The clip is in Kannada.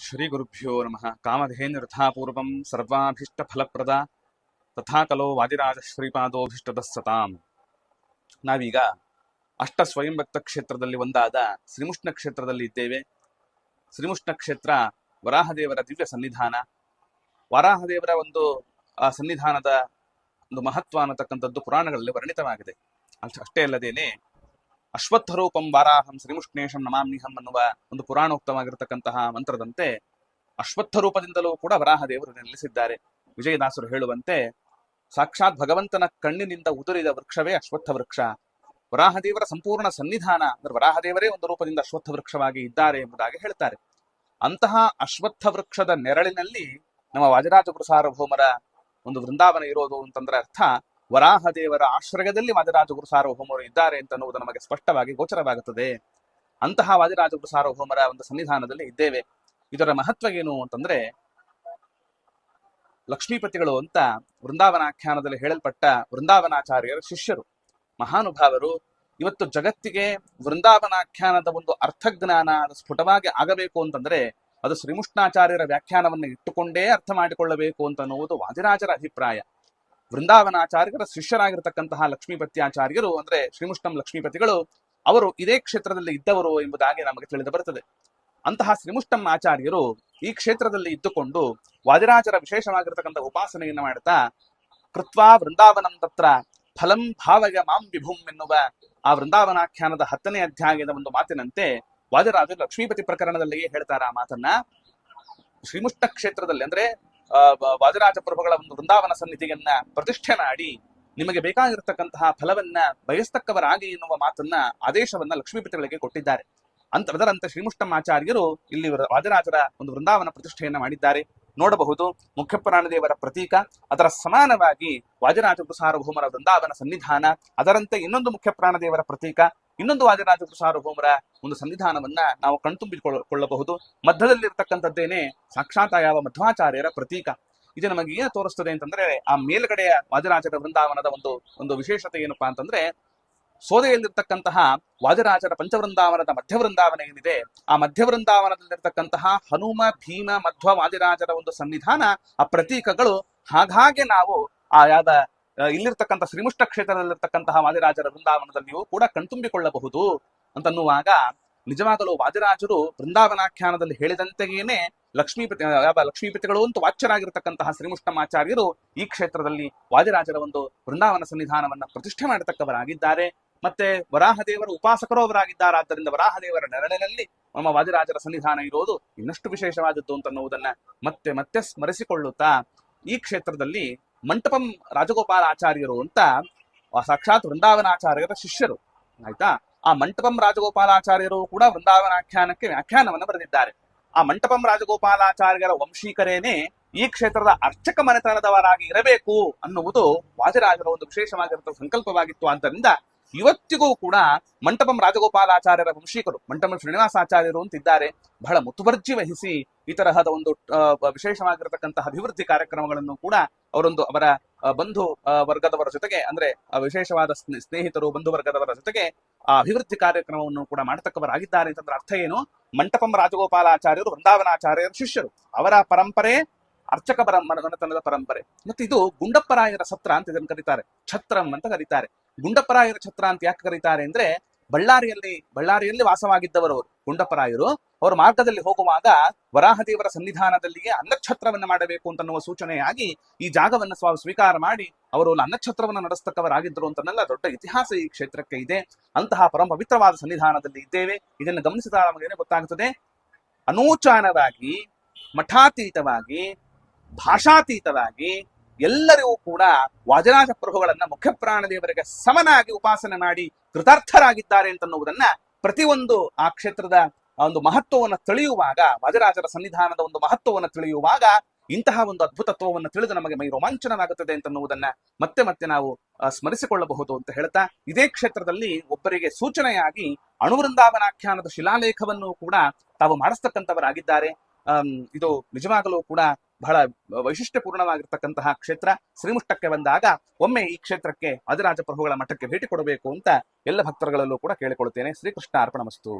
ಶ್ರೀಗುರುಭ್ಯೋ ನಮಃ ಕಾಮಧೇನುರಥಾಪೂರ್ವಂ ಸರ್ವಾಭೀಷ್ಟಫಲಪ್ರದ ತಥಾ ಕಲೋ ವಾದಿರಾಜ ಶ್ರೀಪಾದೋಭೀಷ್ಟದ ಸತಾಂ ನಾವೀಗ ಅಷ್ಟ ಸ್ವಯಂಭಕ್ತ ಕ್ಷೇತ್ರದಲ್ಲಿ ಒಂದಾದ ಶ್ರೀಮುಷ್ಣ ಕ್ಷೇತ್ರದಲ್ಲಿ ಇದ್ದೇವೆ. ಶ್ರೀಮುಷ್ಣ ಕ್ಷೇತ್ರ ವರಾಹದೇವರ ದಿವ್ಯ ಸನ್ನಿಧಾನ. ವರಾಹದೇವರ ಒಂದು, ಆ ಸನ್ನಿಧಾನದ ಒಂದು ಮಹತ್ವ ಅನ್ನತಕ್ಕಂಥದ್ದು ಪುರಾಣಗಳಲ್ಲಿ ವರ್ಣಿತವಾಗಿದೆ. ಅಷ್ಟೇ ಅಲ್ಲದೇನೆ ಅಶ್ವತ್ಥರೂಪಂ ವಾರಾಹಂ ಶ್ರೀಮುಷ್ಣೇಶಂ ನಮಾಮ್ನಿಹಂ ಅನ್ನುವ ಒಂದು ಪುರಾಣೋಕ್ತವಾಗಿರತಕ್ಕಂತಹ ಮಂತ್ರದಂತೆ ಅಶ್ವತ್ಥ ರೂಪದಿಂದಲೂ ಕೂಡ ವರಾಹದೇವರು ನೆಲೆಸಿದ್ದಾರೆ ವಿಜಯದಾಸರು ಹೇಳುವಂತೆ, ಸಾಕ್ಷಾತ್ ಭಗವಂತನ ಕಣ್ಣಿನಿಂದ ಉದುರಿದ ವೃಕ್ಷವೇ ಅಶ್ವತ್ಥ ವೃಕ್ಷ ವರಾಹದೇವರ ಸಂಪೂರ್ಣ ಸನ್ನಿಧಾನ, ಅಂದ್ರೆ ವರಾಹದೇವರೇ ಒಂದು ರೂಪದಿಂದ ಅಶ್ವತ್ಥ ವೃಕ್ಷವಾಗಿ ಇದ್ದಾರೆ ಎಂಬುದಾಗಿ ಹೇಳ್ತಾರೆ. ಅಂತಹ ಅಶ್ವತ್ಥ ವೃಕ್ಷದ ನೆರಳಿನಲ್ಲಿ ನಮ್ಮ ವಾಜರಾಜಗುರು ಸಾರ್ವಭೌಮರ ಒಂದು ವೃಂದಾವನ ಇರೋದು ಅಂತಂದ್ರೆ ಅರ್ಥ ವರಾಹದೇವರ ಆಶ್ರಯದಲ್ಲಿ ವಾಜರಾಜಗುರು ಸಾರ್ವಭೌಮರು ಇದ್ದಾರೆ ಅಂತ ಅನ್ನುವುದು ನಮಗೆ ಸ್ಪಷ್ಟವಾಗಿ ಗೋಚರವಾಗುತ್ತದೆ. ಅಂತಹ ವಾಜರಾಜಗುರು ಸಾರ್ವಭೌಮರ ಒಂದು ಸನ್ನಿಧಾನದಲ್ಲಿ ಇದ್ದೇವೆ. ಇದರ ಮಹತ್ವ ಏನು ಅಂತಂದ್ರೆ, ಲಕ್ಷ್ಮೀಪತಿಗಳು ಅಂತ ವೃಂದಾವನಾಖ್ಯಾನದಲ್ಲಿ ಹೇಳಲ್ಪಟ್ಟ ವೃಂದಾವನಾಚಾರ್ಯರ ಶಿಷ್ಯರು. ಮಹಾನುಭಾವರು, ಇವತ್ತು ಜಗತ್ತಿಗೆ ವೃಂದಾವನಾಖ್ಯಾನದ ಒಂದು ಅರ್ಥಜ್ಞಾನ ಸ್ಫುಟವಾಗಿ ಆಗಬೇಕು ಅಂತಂದ್ರೆ, ಅದು ಶ್ರೀಮುಷ್ಣಾಚಾರ್ಯರ ವ್ಯಾಖ್ಯಾನವನ್ನು ಇಟ್ಟುಕೊಂಡೇ ಅರ್ಥ ಮಾಡಿಕೊಳ್ಳಬೇಕು ಅಂತ ಅನ್ನುವುದು ವಾದಿರಾಜರ ಅಭಿಪ್ರಾಯ. ವೃಂದಾವನಾಚಾರ್ಯರ ಶಿಷ್ಯರಾಗಿರ್ತಕ್ಕಂತಹ ಲಕ್ಷ್ಮೀಪತ್ಯಾಚಾರ್ಯರು, ಅಂದ್ರೆ ಶ್ರೀಮುಷ್ಣಂ ಲಕ್ಷ್ಮೀಪತಿಗಳು, ಅವರು ಇದೇ ಕ್ಷೇತ್ರದಲ್ಲಿ ಇದ್ದವರು ಎಂಬುದಾಗಿ ನಮಗೆ ತಿಳಿದು ಬರುತ್ತದೆ. ಅಂತಹ ಶ್ರೀಮುಷ್ಟಂ ಆಚಾರ್ಯರು ಈ ಕ್ಷೇತ್ರದಲ್ಲಿ ಇದ್ದುಕೊಂಡು ವಾದಿರಾಜರ ವಿಶೇಷವಾಗಿರ್ತಕ್ಕಂಥ ಉಪಾಸನೆಯನ್ನು ಮಾಡುತ್ತಾ ಕೃತ್ವಾ ವೃಂದಾವನಂ ತತ್ರ ಫಲಂ ಭಾವಯ ಮಾಂ ವಿಭುಂ ಎನ್ನುವ ಆ ವೃಂದಾವನಾಖ್ಯಾನದ ಹತ್ತನೇ ಅಧ್ಯಾಯದ ಒಂದು ಮಾತಿನಂತೆ ವಾದಿರಾಜರು ಲಕ್ಷ್ಮೀಪತಿ ಪ್ರಕರಣದಲ್ಲಿಯೇ ಹೇಳ್ತಾರೆ ಆ ಮಾತನ್ನ. ಶ್ರೀಮುಷ್ಟ ಕ್ಷೇತ್ರದಲ್ಲಿ ಅಂದ್ರೆ ವಾದಿರಾಜ ಪ್ರಭುಗಳ ಒಂದು ವೃಂದಾವನ ಸನ್ನಿಧಿಯನ್ನ ಪ್ರತಿಷ್ಠೆ ಮಾಡಿ ನಿಮಗೆ ಬೇಕಾಗಿರತಕ್ಕಂತಹ ಫಲವನ್ನ ಬಯಸ್ತಕ್ಕವರಾಗಿ ಎನ್ನುವ ಮಾತನ್ನ ಆದೇಶವನ್ನ ಲಕ್ಷ್ಮೀಪತಿಗಳಿಗೆ ಕೊಟ್ಟಿದ್ದಾರೆ. ಅಂತ ಅದರಂತೆ ಶ್ರೀಮುಷ್ಟಮಾಚಾರ್ಯರು ಇಲ್ಲಿ ವಾದಿರಾಜರ ಒಂದು ವೃಂದಾವನ ಪ್ರತಿಷ್ಠೆಯನ್ನ ಮಾಡಿದ್ದಾರೆ. ನೋಡಬಹುದು, ಮುಖ್ಯಪ್ರಾಣದೇವರ ಪ್ರತೀಕ, ಅದರ ಸಮಾನವಾಗಿ ವಾಜರಾಜ ಸಾರ್ವಭೌಮರ ವೃಂದಾವನ ಸನ್ನಿಧಾನ, ಅದರಂತೆ ಇನ್ನೊಂದು ಮುಖ್ಯಪ್ರಾಣದೇವರ ಪ್ರತೀಕ ಇನ್ನೊಂದು ವಾದಿರಾಜ ಸಾರ್ವಭೌಮರ ಒಂದು ಸಂವಿಧಾನವನ್ನ ನಾವು ಕಣ್ತುಂಬಿಕೊಳ್ಳಬಹುದು ಮಧ್ಯದಲ್ಲಿರ್ತಕ್ಕಂಥದ್ದೇನೆ ಸಾಕ್ಷಾತ್ ಯಾವ ಮಧ್ವಾಚಾರ್ಯರ ಪ್ರತೀಕ. ಇದು ನಮಗೆ ಏನು ತೋರಿಸ್ತದೆ ಅಂತಂದ್ರೆ ಆ ಮೇಲ್ಗಡೆಯ ವಾದಿರಾಜರ ವೃಂದಾವನದ ಒಂದು ಒಂದು ವಿಶೇಷತೆ ಏನಪ್ಪಾ ಅಂತಂದ್ರೆ ಸೋದೆಯಲ್ಲಿರ್ತಕ್ಕಂತಹ ವಾದಿರಾಜರ ಪಂಚವೃಂದಾವನದ ಮಧ್ಯ ವೃಂದಾವನ ಏನಿದೆ ಆ ಮಧ್ಯ ವೃಂದಾವನದಲ್ಲಿರ್ತಕ್ಕಂತಹ ಹನುಮ ಭೀಮ ಮಧ್ವ ವಾದಿರಾಜರ ಒಂದು ಸಂವಿಧಾನ ಆ ಪ್ರತೀಕಗಳು ಹಾಗಾಗಿ ನಾವು ಆ ಆ, ಇಲ್ಲಿರ್ತಕ್ಕಂಥ ಶ್ರೀಮುಷ್ಟ ಕ್ಷೇತ್ರದಲ್ಲಿರ್ತಕ್ಕಂತಹ ವಾದಿರಾಜರ ಬೃಂದಾವನದಲ್ಲಿಯೂ ಕೂಡ ಕಣ್ತುಂಬಿಕೊಳ್ಳಬಹುದು ಅಂತನ್ನುವಾಗ ನಿಜವಾಗಲೂ ವಾದಿರಾಜರು ವೃಂದಾವನಾಖ್ಯಾನದಲ್ಲಿ ಹೇಳಿದಂತೆಯೇನೆ ಲಕ್ಷ್ಮೀಪತಿ ಲಕ್ಷ್ಮೀಪತಿಗಳು ಅಂತೂ ವಾಚ್ಯರಾಗಿರ್ತಕ್ಕಂತಹ ಶ್ರೀಮುಷ್ಟಮಾಚಾರ್ಯರು ಈ ಕ್ಷೇತ್ರದಲ್ಲಿ ವಾದಿರಾಜರ ಒಂದು ವೃಂದಾವನ ಸನ್ನಿಧಾನವನ್ನ ಪ್ರತಿಷ್ಠೆ ಮಾಡತಕ್ಕವರಾಗಿದ್ದಾರೆ. ಮತ್ತೆ ವರಾಹದೇವರ ಉಪಾಸಕರು ಅವರಾಗಿದ್ದಾರೆ. ಆದ್ದರಿಂದ ವರಾಹದೇವರ ನೆರಳಿನಲ್ಲಿ ನಮ್ಮ ವಾದಿರಾಜರ ಸನ್ನಿಧಾನ ಇರೋದು ಇನ್ನಷ್ಟು ವಿಶೇಷವಾದದ್ದು ಅಂತನ್ನುವುದನ್ನ ಮತ್ತೆ ಮತ್ತೆ ಸ್ಮರಿಸಿಕೊಳ್ಳುತ್ತಾ ಈ ಕ್ಷೇತ್ರದಲ್ಲಿ ಮಂಟಪಂ ರಾಜಗೋಪಾಲ ಆಚಾರ್ಯರು ಅಂತ ಸಾಕ್ಷಾತ್ ವೃಂದಾವನಾಚಾರ್ಯರ ಶಿಷ್ಯರು. ಆಯ್ತಾ? ಆ ಮಂಟಪಂ ರಾಜಗೋಪಾಲಾಚಾರ್ಯರು ಕೂಡ ವೃಂದಾವನಾಖ್ಯಾನಕ್ಕೆ ವ್ಯಾಖ್ಯಾನವನ್ನು ಬರೆದಿದ್ದಾರೆ. ಆ ಮಂಟಪಂ ರಾಜಗೋಪಾಲಾಚಾರ್ಯರ ವಂಶೀಕರೇನೆ ಈ ಕ್ಷೇತ್ರದ ಅರ್ಚಕ ಮನೆತನದವರಾಗಿ ಇರಬೇಕು ಅನ್ನುವುದು ವಾಜರಾಜರ ಒಂದು ವಿಶೇಷವಾಗಿರುವ ಸಂಕಲ್ಪವಾಗಿತ್ತು. ಆದ್ದರಿಂದ ಇವತ್ತಿಗೂ ಕೂಡ ಮಂಟಪಂ ರಾಜಗೋಪಾಲಾಚಾರ್ಯರ ವಂಶೀಕರು, ಮಂಟಪಂ ಶ್ರೀನಿವಾಸಾಚಾರ್ಯರು ಅಂತಿದ್ದಾರೆ. ಬಹಳ ಮುತುವರ್ಜಿ ವಹಿಸಿ ಈ ತರಹದ ಒಂದು ವಿಶೇಷವಾಗಿರತಕ್ಕಂತಹ ಅಭಿವೃದ್ಧಿ ಕಾರ್ಯಕ್ರಮಗಳನ್ನು ಕೂಡ ಅವರೊಂದು ಅವರ ಬಂಧು ವರ್ಗದವರ ಜೊತೆಗೆ, ಅಂದ್ರೆ ವಿಶೇಷವಾದ ಸ್ನೇ- ಸ್ನೇಹಿತರು, ಬಂಧು ವರ್ಗದವರ ಜೊತೆಗೆ, ಆ, ಅಭಿವೃದ್ಧಿ ಕಾರ್ಯಕ್ರಮವನ್ನು ಕೂಡ ಮಾಡತಕ್ಕವರಾಗಿದ್ದಾರೆ ಅಂತಂದ್ರೆ ಅರ್ಥ ಏನು? ಮಂಟಪಂ ರಾಜಗೋಪಾಲಾಚಾರ್ಯರು, ವೃಂದಾವನಾಚಾರ್ಯರ ಶಿಷ್ಯರು. ಅವರ ಪರಂಪರೆ ಅರ್ಚಕ ಪರ ಮನತನದ ಪರಂಪರೆ. ಮತ್ತೆ ಇದು ಗುಂಡಪ್ಪರಾಯರ ಸತ್ರ ಅಂತ ಇದನ್ನು ಕರೀತಾರೆ. ಛತ್ರಂ ಅಂತ ಕರೀತಾರೆ. ಗುಂಡಪ್ಪರಾಯರ ಛತ್ರ ಅಂತ ಯಾಕೆ ಕರೀತಾರೆ ಅಂದ್ರೆ ಬಳ್ಳಾರಿಯಲ್ಲಿ ಬಳ್ಳಾರಿಯಲ್ಲಿ ವಾಸವಾಗಿದ್ದವರು ಗುಂಡಪ್ಪರಾಯರು ಅವರು ಮಾರ್ಗದಲ್ಲಿ ಹೋಗುವಾಗ ವರಾಹದೇವರ ಸನ್ನಿಧಾನದಲ್ಲಿಯೇ ಅನ್ನಕ್ಷತ್ರವನ್ನು ಮಾಡಬೇಕು ಅಂತನ್ನುವ ಸೂಚನೆಯಾಗಿ ಈ ಜಾಗವನ್ನು ಸ್ವ, ಸ್ವೀಕಾರ ಮಾಡಿ ಅವರು ಅನ್ನಕ್ಷತ್ರವನ್ನು ನಡೆಸ್ತಕ್ಕವರಾಗಿದ್ದರು ಅಂತನ್ನೆಲ್ಲ ದೊಡ್ಡ ಇತಿಹಾಸ ಈ ಕ್ಷೇತ್ರಕ್ಕೆ ಇದೆ. ಅಂತಹ ಪರಮ ಪವಿತ್ರವಾದ ಸನ್ನಿಧಾನದಲ್ಲಿ ಇದ್ದೇವೆ. ಇದನ್ನು ಗಮನಿಸಿದಾಗ ನಮಗೇನೆ ಗೊತ್ತಾಗುತ್ತದೆ ಅನೂಚಾನವಾಗಿ, ಮಠಾತೀತವಾಗಿ, ಭಾಷಾತೀತವಾಗಿ ಎಲ್ಲರಿಗೂ ಕೂಡ ವಾಜರಾಜ ಪ್ರಭುಗಳನ್ನ ಮುಖ್ಯ ಪ್ರಾಣದೇವರಿಗೆ ಸಮನಾಗಿ ಉಪಾಸನೆ ಮಾಡಿ ಕೃತಾರ್ಥರಾಗಿದ್ದಾರೆ ಅಂತನ್ನುವುದನ್ನ ಪ್ರತಿಯೊಂದು ಆ ಕ್ಷೇತ್ರದ ಒಂದು ಮಹತ್ವವನ್ನು ತಿಳಿಯುವಾಗ, ವಾಜರಾಜರ ಸನ್ನಿಧಾನದ ಒಂದು ಮಹತ್ವವನ್ನು ತಿಳಿಯುವಾಗ ಇಂತಹ ಒಂದು ಅದ್ಭುತತ್ವವನ್ನು ತಿಳಿದು ನಮಗೆ ಮೈ ರೋಮಾಂಚನವಾಗುತ್ತದೆ ಅಂತನ್ನುವುದನ್ನ ಮತ್ತೆ ಮತ್ತೆ ನಾವು ಸ್ಮರಿಸಿಕೊಳ್ಳಬಹುದು ಅಂತ ಹೇಳ್ತಾ, ಇದೇ ಕ್ಷೇತ್ರದಲ್ಲಿ ಒಬ್ಬರಿಗೆ ಸೂಚನೆಯಾಗಿ ಅಣುವೃಂದಾವನಾಖ್ಯಾನದ ಶಿಲಾಲೇಖವನ್ನು ಕೂಡ ತಾವು ಮಾಡಿಸ್ತಕ್ಕಂಥವರಾಗಿದ್ದಾರೆ. ಇದು ನಿಜವಾಗಲೂ ಕೂಡ ಬಹಳ ವೈಶಿಷ್ಟ್ಯಪೂರ್ಣವಾಗಿರ್ತಕ್ಕಂತಹ ಕ್ಷೇತ್ರ ಶ್ರೀಮುಷ್ಟಕ್ಕೆ ಬಂದಾಗ ಒಮ್ಮೆ ಈ ಕ್ಷೇತ್ರಕ್ಕೆ ಅದರಾಜ ಪ್ರಭುಗಳ ಮಠಕ್ಕೆ ಭೇಟಿ ಕೊಡಬೇಕು ಅಂತ ಎಲ್ಲ ಭಕ್ತರುಗಳಲ್ಲೂ ಕೂಡ ಕೇಳಿಕೊಳ್ಳುತ್ತೇನೆ. ಶ್ರೀಕೃಷ್ಣ ಅರ್ಪಣಮಸ್ತು